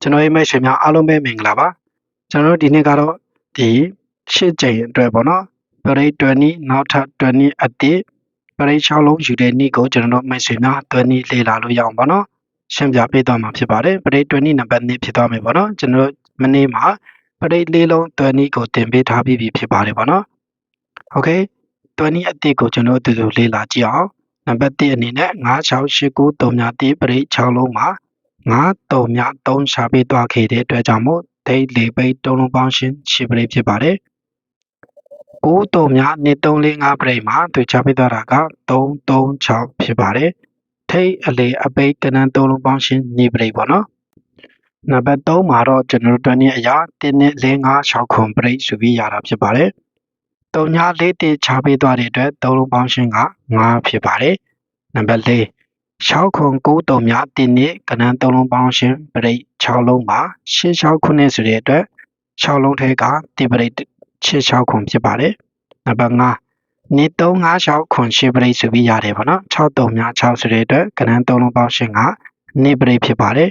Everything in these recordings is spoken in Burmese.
ကျွန်တော်ရဲ့မိတ်ဆွေများအားလုံးပဲမင်္ဂလာပါကျွန်တော်တို့ဒီနေ့ကတော့ဒီရှစ်ကြိမ်အတွက်ပေါ့နော်ပရိတ်20နောက်ထပ်20အတိပရိတ်6လုံးယူတဲ့နေ့ကိုကျွန်တော်တို့မိတ်ဆွေများ20လေ့လာလို့ရအောင်ပေါ့နော်ရှင်းပြပေးသွားမှာဖြစ်ပါတယ်ပရိတ်20နံပါတ်2ဖြစ်သွားမယ်ပေါ့နော်ကျွန်တော်တို့မနေ့မှာပရိတ်လေးလုံး20ကိုတင်ပေးထားပြီးပြီဖြစ်ပါတယ်ပေါ့နော်โอเค20အတိကိုကျွန်တော်တို့ဒီလိုလေ့လာကြည့်အောင်နံပါတ်1အနေနဲ့9689 3ညတိပရိတ်6လုံးမှာ ငါးတုံမြသုံးရှာပေးသွားခဲ့တဲ့အတွက်ကြောင့်မို့ဒိတ်လေးပိတ်တုံးလုံးပေါင်းရှင်းရှင်းပရိဖြစ်ပါတယ်။ကိုးတုံမြနှစ်သုံးလေးငါးပရိမှာသူချပေးသွားတာက336ဖြစ်ပါတယ်။ထိတ်အလေအပိတ်ကနန်းတုံးလုံးပေါင်းရှင်းနေပရိပေါ့နော်။နံပါတ်3မှာတော့ကျွန်တော်တို့နေ့အရာ1နဲ့4 5 6ခွန်ပရိဆိုပြီးရတာဖြစ်ပါတယ်။တုံညာလေးတေချပေးသွားတဲ့အတွက်သုံးလုံးပေါင်းရှင်းက9ဖြစ်ပါတယ်။နံပါတ်4 6ခွန်9တုံများတင်းနှစ်ကနန်း3လုံးပေါင်းရှင်ပရိတ်6လုံးပါရှင်း6ခုနှစ်ဆိုတဲ့အတွက်6လုံးထဲကတိပရိတ်6 6ခွန်ဖြစ်ပါတယ်နံပါတ်5နေ3 5 6ခွန်ရှင်းပရိတ်ဆိုပြီးရတယ်ပေါ့နော်6တုံများ6ဆိုတဲ့အတွက်ကနန်း3လုံးပေါင်းရှင်ကနေပရိတ်ဖြစ်ပါတယ်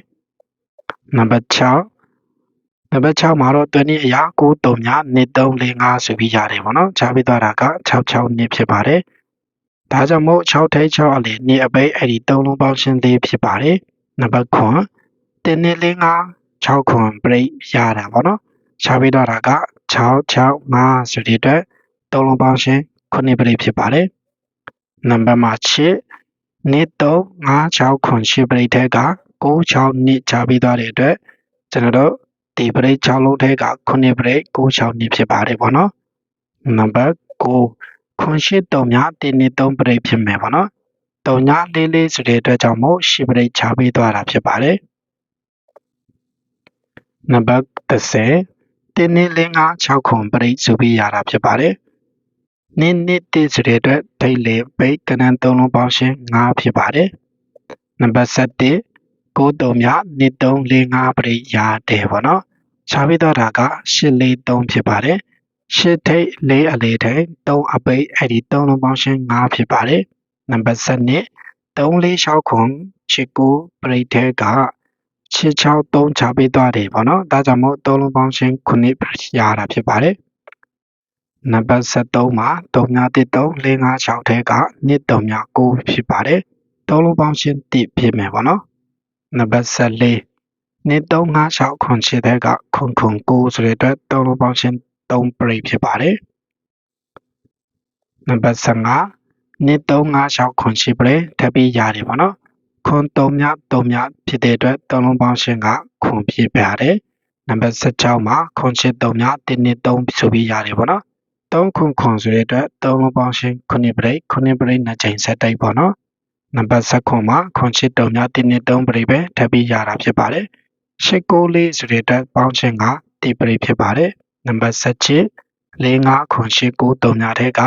နံပါတ်6နံပါတ်6မှာတော့တွင်းအရာ9တုံများနေ3 4 5ဆိုပြီးရတယ်ပေါ့နော်ခြားပြီးသွားတာက6 6နှစ်ဖြစ်ပါတယ် ဒါကြောင့်မို့6ထိပ်6အလီနေအပိတ်အဲ့ဒီ၃လုံးပေါင်းရှင်းသေးဖြစ်ပါတယ်နံပါတ်9တင်းနေလေး9 6ခွန်ပရိတ်ရတာပေါ့နော်ရှားပေးတော့တာက6 6 5ဆိုတဲ့အတွက်၃လုံးပေါင်းရှင်း9ပရိတ်ဖြစ်ပါတယ်နံပါတ်မှာ8နေ3 5 6ခွန်ရှင်းပရိတ်ထဲက6 6နှစ်ချပေးသွားတဲ့အတွက်ကျွန်တော်တို့ဒီပရိတ်6လုံးထဲက9ပရိတ်6 6နှစ်ဖြစ်ပါတယ်ပေါ့နော်နံပါတ်9 ခွန်ရှိတုံများတင်းနေ3ပရိတ်ဖြစ်မယ်ပေါ့နော်တုံညာလေးလေးဆိုတဲ့အတွက်ကြောင့်မို့ရှီပရိတ်ချပေးသွားတာဖြစ်ပါတယ်နံပါတ်30တင်းနေလေး5 6ခွန်ပရိတ်ဆိုပြီးရတာဖြစ်ပါတယ်နင်းနစ်တေဆိုတဲ့အတွက်ဒိတ်လေပိတ်ကနန်း3လုံးပေါင်းရှင်း5ဖြစ်ပါတယ်နံပါတ်7ကိုတုံများနှစ်3 4 5ပရိတ်ရတယ်ပေါ့နော်ချပေးသွားတာက8 4 3ဖြစ်ပါတယ် ရှစ်ထိပ်လေးအလေးထိပ်သုံးအပိတ်အဲ့ဒီသုံးလုံးပေါင်းရှင်း၅ဖြစ်ပါတယ်နံပါတ်7နှစ်3 4 6ခွန်ချစ်ကိုပရိထဲကချစ်6 3ချပေးသွားတယ်ပေါ့နော်ဒါကြောင့်မို့သုံးလုံးပေါင်းရှင်း9ရတာဖြစ်ပါတယ်နံပါတ်73မှာ3ည1 3 4 5 6ထဲကနှစ်3ည9ဖြစ်ပါတယ်သုံးလုံးပေါင်းရှင်း1ဖြစ်မယ်ပေါ့နော်နံပါတ်74နှစ်3 5 6ခွန်ချစ်တဲ့ကခွန်ခွန်9ဆိုတဲ့အတွက်သုံးလုံးပေါင်းရှင်း 3ပရိတ်ဖြစ်ပါတယ်နံပါတ်15နှစ်356ခွန်ရှိပရိတ်ထပ်ပြီးရတယ်ပေါ့နော်ခွန်3မြ3မြဖြစ်တဲ့အတွက်သုံးလုံးပေါင်းရှင်းကခွန်ဖြစ်ပါတယ်နံပါတ်16မှာခွန်ရှိ3မြ1နှစ်3ဆိုပြီးရတယ်ပေါ့နော်3ခွန်ခွန်ဆိုတဲ့အတွက်သုံးလုံးပေါင်းရှင်း9ပရိတ်9ပရိတ်နှစ်ချိန်ဆက်တိုက်ပေါ့နော်နံပါတ်19မှာခွန်ရှိ3မြ1နှစ်3ပရိတ်ပဲထပ်ပြီးရတာဖြစ်ပါတယ်ရှစ်ကိုလေးဆိုတဲ့အတွက်ပေါင်းရှင်းကတိပရိတ်ဖြစ်ပါတယ် နံပါတ်17 45ခွန်ရှိ9 3ညထဲက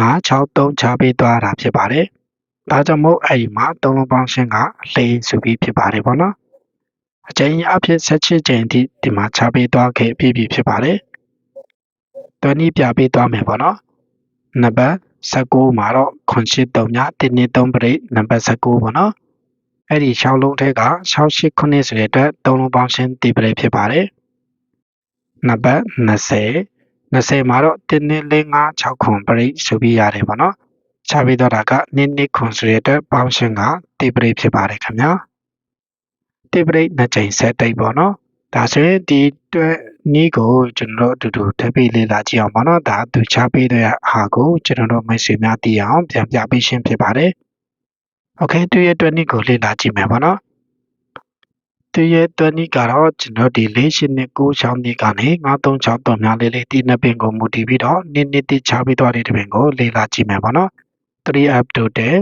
963ချပေးသွားတာဖြစ်ပါတယ်။ဒါကြောင့်မို့အဲ့ဒီမှာသုံးလုံးပေါင်းရှင်းက၄ဆိုပြီးဖြစ်ပါတယ်ပေါ့နော်။အချိန်အဖြစ်17ချိန်ထိဒီမှာချပေးသွားခဲ့ပြီးပြီဖြစ်ပါတယ်။တွနည်းပြပေးသွားမယ်ပေါ့နော်။နံပါတ်19မှာတော့ခွန်ရှိ3ည1နှစ်3ပရိနံပါတ်19ပေါ့နော်။အဲ့ဒီ6လုံးထဲက68ခုနှစ်ဆိုတဲ့အတွက်3လုံးပေါင်းရှင်းဒီပရိဖြစ်ပါတယ်။ နံပါတ်20 20မှာတော့1 2 4 5 6ခွန်ပရိဆိုပြီးရတယ်ပေါ့နော်ခြားပြီးတော့တာက1 2ခွန်ဆိုတဲ့အတွက်ပေါင်းရှင်ကတိပရိဖြစ်ပါတယ်ခင်ဗျာတိပရိနှစ်ချိန်ဆက်တိတ်ပေါ့နော်ဒါဆိုရင်ဒီအတွက်နီးကိုကျွန်တော်တို့အတူတူထပ်ပြီးလေ့လာကြည့်အောင်ပါနော်ဒါသူချပေးတဲ့အားကိုကျွန်တော်တို့မိတ်ဆွေများသိအောင်ပြန်ပြပေးရှင်းဖြစ်ပါတယ်။ Okay သူရဲ့အတွက်နီးကိုလေ့လာကြည့်မယ်ပါနော်။ သူရဲ့တွက်နည်းကတော့ကျွန်တော်ဒီ၄၈နှစ်9ချောင်းနှစ်ကနေ936တော်များလေးလေးဒီနှစ်ပင်ကိုမူတည်ပြီးတော့နှစ်နှစ်တိချပြီးသွားတဲ့တပင်ကိုလေ့လာကြည့်မယ်ပေါ့နော်3 up to တဲ့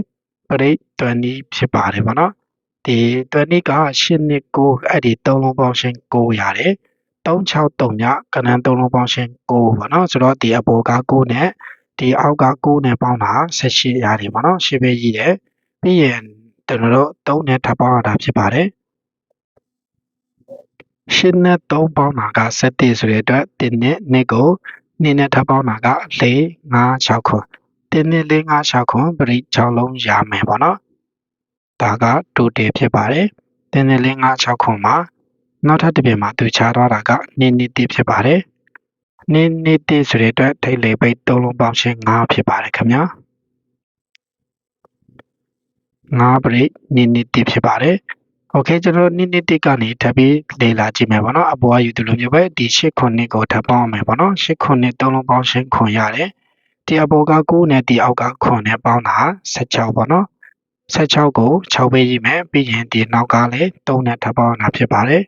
ပရိတ်တွက်နည်းဖြစ်ပါတယ်ပေါ့နော်ဒီတွက်နည်းက8နှစ်9အဲ့ဒီ3လုံးပေါင်းရှင်း9ရတယ်363ညကနန်း3လုံးပေါင်းရှင်း9ပေါ့နော်ဆိုတော့ဒီအပေါ်က9နဲ့ဒီအောက်က9နဲ့ပေါင်းတာ18ရတယ်ပေါ့နော်ရှင်းပေးရည်တယ်ပြီးရင်ကျွန်တော်တို့3နဲ့ထပ်ပေါင်းရတာဖြစ်ပါတယ် ရှင်းနဲ့3ပေါင်းတာက7ဆိုတဲ့အတွက်1နဲ့2ကို2နဲ့ထပ်ပေါင်းတာက4 5 6ခွ1နဲ့4 5 6ခွပရိ6လုံးရမယ်ပေါ့နော်ဒါက2တေဖြစ်ပါတယ်1နဲ့4 5 6ခွမှာနောက်ထပ်တစ်ပြင်မှာသူခြားသွားတာကနင်းနီတိဖြစ်ပါတယ်နင်းနီတိဆိုတဲ့အတွက်ထိတ်လေပိတ်သုံးလုံးပေါင်းရှင်း9ဖြစ်ပါတယ်ခင်ဗျာ9ပရိနင်းနီတိဖြစ်ပါတယ် โอเคကျွန်တော်နိနိတိကနေထပ်ပြီးလေ့လာကြည့်မယ်ပေါ့နော်အပေါ်ကယူသလိုမျိုးပဲဒီ8ခုနှစ်ကိုထပ်ပေါင်းအောင်မယ်ပေါ့နော်8ခုနှစ်သုံးလုံးပေါင်းရှင်းခွန်ရတယ်ဒီအပေါ်က9နဲ့ဒီအောက်ကခွန်နဲ့ပေါင်းတာ16ပေါ့နော်16ကို6ပေးကြည့်မယ်ပြီးရင်ဒီနောက်ကလည်း3နဲ့ထပ်ပေါင်းတာဖြစ်ပါတယ်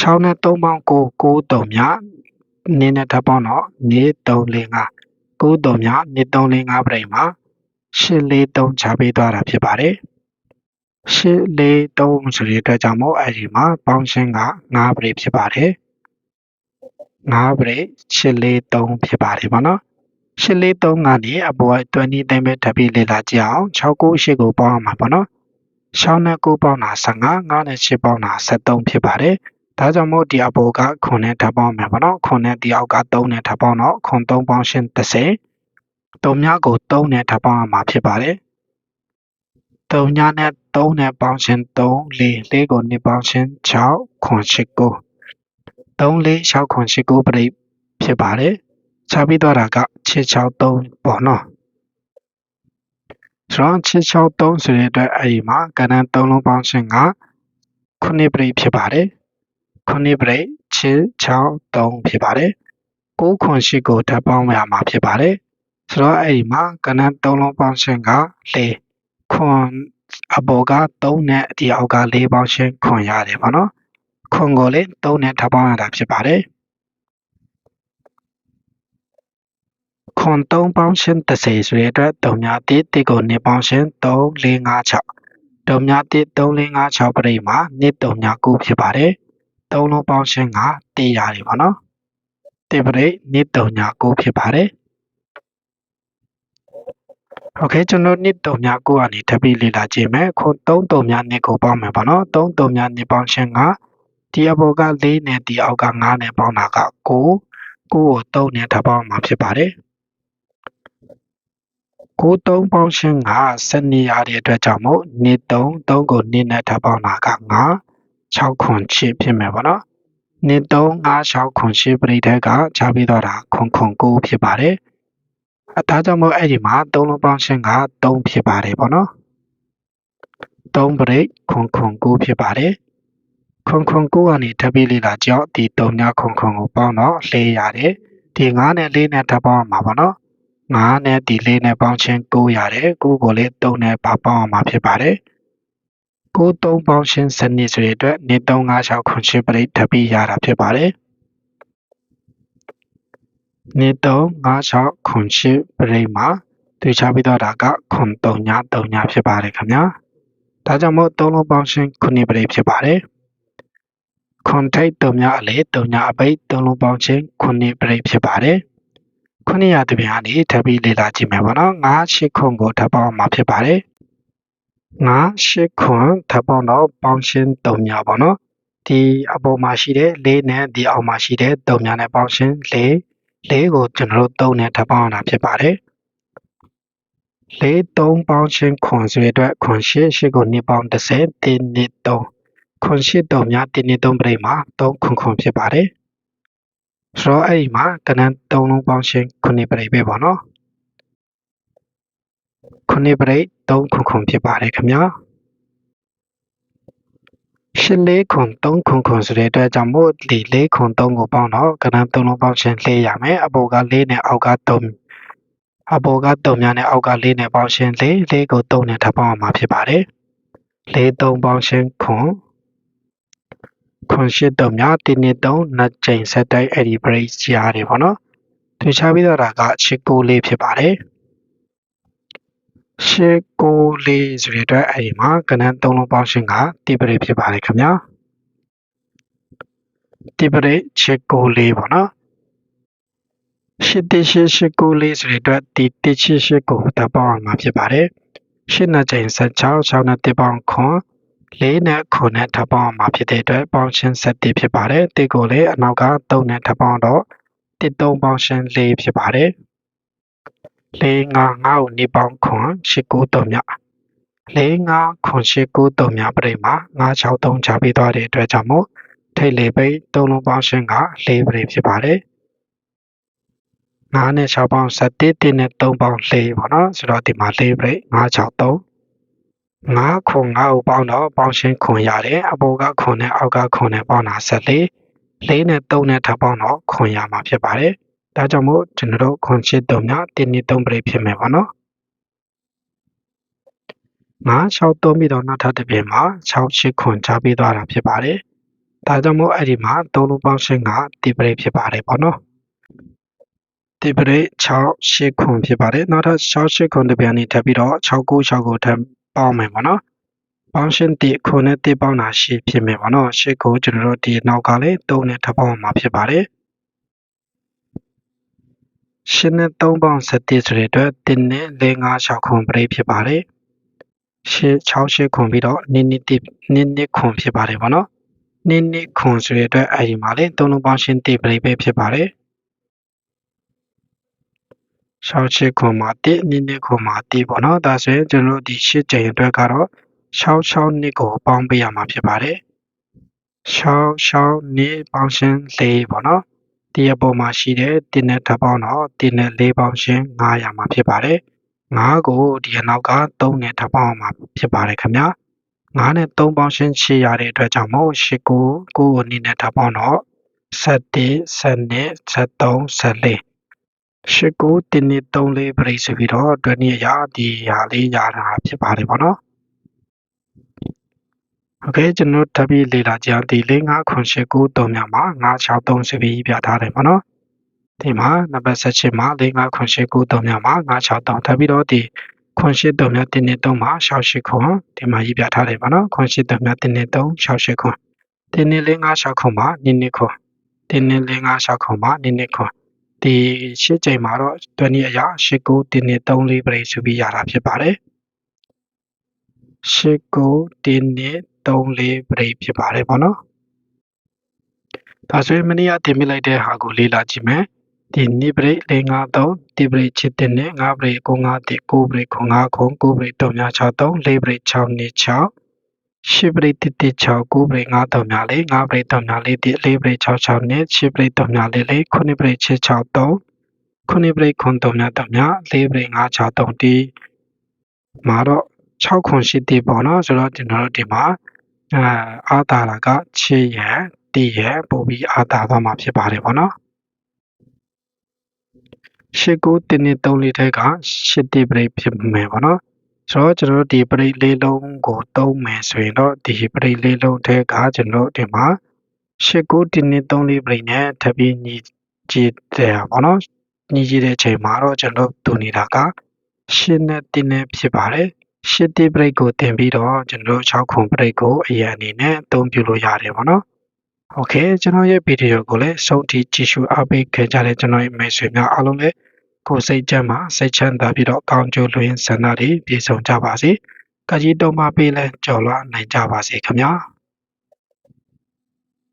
6နဲ့3ပေါင်း9 9 3မြနင်းနဲ့ထပ်ပေါင်းတော့နေ3 4 5 9 3မြနေ3 4 5ပြိမှာ8 4 3ချပေးသွားတာဖြစ်ပါတယ် ရှစ်လေးသုံးဆိုတဲ့အတွက်ကြောင့်မို့အဲ့ဒီမှာပေါင်းရှင်းက9ပရိဖြစ်ပါတယ်9ပရိရှစ်လေးသုံးဖြစ်ပါတယ်ဗောနော်ရှစ်လေးသုံးကနေအပေါ်က20တိုင်းပဲထပ်ပြီးလေ့လာကြည့်အောင်6 9 8ကိုပေါင်းအောင်ပါဗောနော်6နဲ့9ပေါင်းတာ15 9နဲ့8ပေါင်းတာ73ဖြစ်ပါတယ်ဒါကြောင့်မို့ဒီအပေါ်ကခွန်နဲ့ထပ်ပေါင်းမယ်ဗောနော်ခွန်နဲ့ဒီအောက်က3နဲ့ထပ်ပေါင်းတော့ခွန်3ပေါင်းရှင်း30 3မြကို3နဲ့ထပ်ပေါင်းအောင်မှာဖြစ်ပါတယ် 3ညနဲ့3နဲ့ပေါင်းခြင်း3 4 4ကို2ပေါင်းခြင်း6ခွန်8ကို3 4 6ခွန်8ကိုပြိဖြစ်ပါတယ်ခြားပြီးတော့တာက663ပေါ့နော်ဆိုတော့663ဆိုတဲ့အတွက်အဲ့ဒီမှာကဏ္ဍ3လုံးပေါင်းခြင်းက9ပြိဖြစ်ပါတယ်9ပြိ663ဖြစ်ပါတယ်9ခွန်8ကိုထပ်ပေါင်းရမှာဖြစ်ပါတယ်ဆိုတော့အဲ့ဒီမှာကဏ္ဍ3လုံးပေါင်းခြင်းက4 ခွန်အပေါ်က3နဲ့ဒီအောက်က4ပေါင်းရှင်းခွန်ရတယ်ပေါ့နော်ခွန်ကိုလည်း3နဲ့ထပ်ပေါင်းရတာဖြစ်ပါတယ်ခွန်3ပေါင်းရှင်း30ဆိုတဲ့အတွက်3များတိတိကို2ပေါင်းရှင်း3 4 5 6တုံများတိ3 4 5 6ပြိမှာ2 3များ9ဖြစ်ပါတယ်3လုံးပေါင်းရှင်းကတေးရတယ်ပေါ့နော်တေပရိ2 3ညာ9ဖြစ်ပါတယ် โอเคကျွန်တော်နှစ်တုံများကိုကနေထပ်ပြီးလေ့လာကြည့်မယ်ခု3တုံများနှစ်ကိုပေါင်းမယ်ပေါ့နော်3တုံများနှစ်ပေါင်းရှင်းကဒီအပေါ်က4နဲ့ဒီအောက်က5နဲ့ပေါင်းတာက9 9ကို3နဲ့ထပ်ပေါင်းမှာဖြစ်ပါတယ်9 3ပေါင်းရှင်းက7နေရတဲ့အတွက်ကြောင့်မို့2 3 3ကို2နဲ့ထပ်ပေါင်းတာက9 6ခွန်8ဖြစ်မယ်ပေါ့နော်2 3 5 6ခွန်8ပြိတ္တကခြားပြီးတော့တာခွန်ခွန်9ဖြစ်ပါတယ်အဲ ဒါကြောင့်မို့အဲ့ဒီမှာ3လုံးပေါင်းရှင်းက3ဖြစ်ပါတယ်ပေါ့နော်3 break ခွန်ခွန်9ဖြစ်ပါတယ်ခွန်ခွန်9ကနေထပ်ပြီးလေ့လာကြောက်ဒီ3ညခွန်ခွန်ကိုပေါင်းတော့၄ရတယ်ဒီ9နဲ့4နဲ့ထပ်ပေါင်းမှာပေါ့နော်9နဲ့ဒီ4နဲ့ပေါင်းချင်း9ရတယ်9ကိုလည်း3နဲ့ပေါင်းအောင်မှာဖြစ်ပါတယ်9 3ပေါင်းရှင်းစနစ်ဆိုတဲ့အတွက်နေ3 5 6ခွန်8ပြိထပ်ပြီးရတာဖြစ်ပါတယ် 235608ပရိတ်မှာတွေ့ချပြီးတော့ဒါက9339ဖြစ်ပါတယ်ခင်ဗျာဒါကြောင့်မို့သုံးလုံးပေါင်းရှင်9ပရိတ်ဖြစ်ပါတယ်ခွန်ထိတ်တုံများအလေတုံများအပိတ်သုံးလုံးပေါင်းချင်း9ပရိတ်ဖြစ်ပါတယ်ခုနှစ်ရာတပြန်အနေထပ်ပြီးလေ့လာကြည့်မယ်ပေါ့နော်9 8ခွန်ကိုထပ်ပေါင်းမှာဖြစ်ပါတယ်9 8ခွန်ထပ်ပေါင်းတော့ပေါင်းရှင်းတုံများပေါ့နော်ဒီအပေါ်မှာရှိတဲ့၄နဲ့ဒီအောက်မှာရှိတဲ့တုံများနဲ့ပေါင်းရှင်း၄ ၄ကိုကျွန်တော်တို့၃နဲ့ထပ်ပေါင်းရတာဖြစ်ပါတယ်။၄၃ပေါင်းချင်းခွန်ဆွေအတွက်ခွန်၈၈ကို2ပေါင်း30 3နဲ့3ခွန်၈တော့များ3နဲ့3ပြိမှာ3ခွန်ခွန်ဖြစ်ပါတယ်။ဆိုတော့အဲ့ဒီမှာကဏ္ဍ၃လုံးပေါင်းချင်း9ပြိပဲပေါ့နော်။9ပြိ3ခွန်ခွန်ဖြစ်ပါတယ်ခင်ဗျာ။ ရှစ်လေးခွန်3ခွန်ခွန်ဆိုတဲ့အတွက်ကြောင့်မို့ဒီလေးခွန်3ကိုပေါင်းတော့ကဏ္ဍ3လုံးပေါင်းရှင်းလှည့်ရမယ်အပေါ်က4နဲ့အောက်က3အပေါ်က3များနဲ့အောက်က4နဲ့ပေါင်းရှင်း4 4ကို3နဲ့ထပ်ပေါင်းအောင်မှာဖြစ်ပါတယ်4 3ပေါင်းရှင်းခွန်ခွန်ရှစ်3များ1နဲ့3နှစ်ချိန်ဆက်တိုက်အဲ့ဒီ break ကြားတယ်ပေါ့နော်ထင်ရှားပြီးတော့ဒါကချစ်ကိုလေးဖြစ်ပါတယ် ရှစ်ကိုလေးဆိုတဲ့အတွက်အဲ့ဒီမှာကဏ္ဍ3လုံးပေါင်းရှင်းကတိပရိဖြစ်ပါတယ်ခင်ဗျာတိပရိချစ်ကိုလေးပေါ့နော်ရှစ်တရှစ်ရှစ်ကိုလေးဆိုတဲ့အတွက်ဒီတရှစ်ရှစ်ကိုတပေါင်းအောင်မှာဖြစ်ပါတယ်ရှစ်နှစ်ချိန်16 6နဲ့တပေါင်းခွန်လေးနဲ့ခုနဲ့ထပ်ပေါင်းမှာဖြစ်တဲ့အတွက်ပေါင်းရှင်း7ဖြစ်ပါတယ်တိကိုလည်းအနောက်က3နဲ့ထပ်ပေါင်းတော့1 3ပေါင်းရှင်း4ဖြစ်ပါတယ် လေးငါငါ့ကိုနေပေါင်းခွန်ရှစ်ကိုတော့မြ၄၅ခွန်၈၉တုံများပရိတ်မှာ963ချပေးသွားတဲ့အတွက်ကြောင့်မို့ထိတ်လေပိတ်သုံးလုံးပေါင်းရှင်းက၄ပရိတ်ဖြစ်ပါတယ်9နဲ့6ပေါင်း7 1နဲ့3ပေါင်း4ပေါ့နော်ဆိုတော့ဒီမှာ4ပရိတ်963 5ခွန်5ကိုပေါင်းတော့ပေါင်းရှင်းခွန်ရတယ်အပေါ်ကခွန်နဲ့အောက်ကခွန်နဲ့ပေါင်းတာ14 4နဲ့3နဲ့ထပ်ပေါင်းတော့ခွန်ရမှာဖြစ်ပါတယ် ဒါကြောင့်မို့ကျွန်တော်တို့ခွန်ချစ်တုံများ1နှစ်3ပရိတ်ဖြစ်မယ်ပေါ့နော်ငါ6သုံးပြီးတော့နောက်ထပ်တစ်ပြင်မှာ6 8ခွန်ချပေးသွားတာဖြစ်ပါတယ်ဒါကြောင့်မို့အဲ့ဒီမှာ3လုံးပေါင်းရှင်းကတိပရိတ်ဖြစ်ပါတယ်ပေါ့နော်တိပရိတ်6 8ခွန်ဖြစ်ပါတယ်နောက်ထပ်6 8ခွန်တစ်ပြန်နေထပ်ပြီးတော့6 9 6ကိုထပ်ပေါင်းမယ်ပေါ့နော်ပေါင်းရှင်းတိခွန်နဲ့တိပေါင်းတာရှိဖြစ်မယ်ပေါ့နော်ရှစ်ကိုကျွန်တော်တို့ဒီနောက်ကလည်း3နဲ့ထပ်ပေါင်းမှာဖြစ်ပါတယ် ရှင်းနဲ့3ပေါင်း7ဆိုတဲ့အတွက်တင်းနဲ့4 5 6ခွန်ပြိဖြစ်ပါတယ်ရှစ်6 8ခွန်ပြီးတော့နင်းနစ်တိနင်းနစ်ခွန်ဖြစ်ပါတယ်ဗောနော်နင်းနစ်ခွန်ဆိုတဲ့အတွက်အဲဒီမှာလေ3လုံးပေါင်းရှင်းတိပြိပဲဖြစ်ပါတယ်ရှောက်ချစ်ခွန်မှာတိနင်းနစ်ခွန်မှာတိပေါ့နော်ဒါဆိုရင်ကျွန်တော်တို့ဒီရှစ်ကြိမ်အတွက်ကတော့66နှစ်ကိုပေါင်းပေးရမှာဖြစ်ပါတယ်66နှစ်ပေါင်းရှင်း၄ပေါ့နော် ဒီအပေါ်မှာရှိတဲ့တင်းနဲ့ထပ်ပေါင်းတော့တင်းနဲ့၄ပေါင်းရှင်း900မှာဖြစ်ပါတယ်9ကိုဒီအနောက်က3နဲ့ထပ်ပေါင်းမှာဖြစ်ပါတယ်ခင်ဗျာ9နဲ့3ပေါင်းရှင်းချရတဲ့အတွက်ကြောင့်မို့8ကို9ကိုအနေနဲ့ထပ်ပေါင်းတော့7 7 73 74ရှစ်ကိုတင်းနဲ့3လေးပြိဆိုပြီးတော့တွနည်းအရာဒီဟာလေးရတာဖြစ်ပါတယ်ပေါ့နော် โอเคကျွန်တော်ထပ်ပြီးလေ့လာကြအောင်ဒီလေး9ခွန်8 9 3မြောက်မှာ963ဆိုပြီးပြထားတယ်ပေါ့နော်ဒီမှာနံပါတ်16မှာ၄၅ခွန်ရှိ9 3မြောက်မှာ963ထပ်ပြီးတော့ဒီခွန်ရှိ3မြောက်တင်းနေ3မှာ68ခွန်ဒီမှာရေးပြထားတယ်ပါနော်ခွန်ရှိ3မြောက်တင်းနေ3 68ခွန်တင်းနေ၄5 6ခွန်မှာနိနိခွန်တင်းနေ၄5 6ခွန်မှာနိနိခွန်ဒီရှစ်ချိန်မှာတော့တွနည်းအရာ8 9တင်းနေ3လေးပြိဆိုပြီးရတာဖြစ်ပါတယ်8 9တင်းနေ 3လေးပြိဖြစ်ပါတယ်ပေါ့နော်ဒါဆိုရင်မနေ့ကတင်ပြလိုက်တဲ့ဟာကိုလေ့လာကြည့်မယ်ဒီနိပရိ453တိပရိချစ်တင်နဲ့5ပရိ95တိ9ပရိ95ခု9ပရိ363 4ပရိ6နှစ်6 10ပရိတိတိ6 9ပရိ5 3များလေး5ပရိ3များလေးတိ4ပရိ66နှစ်10ပရိ3များလေးလေး9ပရိ663 9ပရိခွန်3များ3များ4ပရိ563တိမှာတော့6ခွန်ရှိတိပေါ့နော်ဆိုတော့ကျွန်တော်တို့ဒီမှာ အာအာတာလာက6ရန်တိရန်ပို့ပြီးအာတာသွားမှာဖြစ်ပါတယ်ပေါ့နော်ရှစ်ကိုတင်းနေ3လေးထဲကရှစ်တိပရိတ်ဖြစ်မယ်ပေါ့နော်ဆိုတော့ကျွန်တော်တို့ဒီပရိတ်လေးလုံးကိုသုံးမယ်ဆိုရင်တော့ဒီပရိတ်လေးလုံးထဲကကျွန်တော်တို့ဒီမှာရှစ်ကိုတင်းနေ3လေးပရိတ်နဲ့ထပ်ပြီးညီကြည့်တယ်ပေါ့နော်ညီကြည့်တဲ့ချိန်မှာတော့ကျွန်တော်တို့နေတာကရှစ်နဲ့တင်းနဲ့ဖြစ်ပါတယ် ၈ တိပရိတ်ကိုတင်ပြီးတော့ကျွန်တော်တို့6ခုပရိတ်ကိုအရင်အနေနဲ့အသုံးပြုလို့ရတယ်ပေါ့နော်။ Okay ကျွန်တော်ရဲ့ဗီဒီယိုကိုလည်းဆုံးထိကြည့်ရှုအားပေးခဲ့ကြတဲ့ကျွန်တော်ရဲ့မိတ်ဆွေများအားလုံးလည်းကိုယ်စိတ်ချမ်းသာစိတ်ချမ်းသာပြီးတော့ကောင်းကျိုးလွှင့်ဆန္ဒတွေပြည့်စုံကြပါစေ။ကကြီးတုံးပါပေးလဲကြော်လွှားနိုင်ကြပါစေခင်ဗျာ။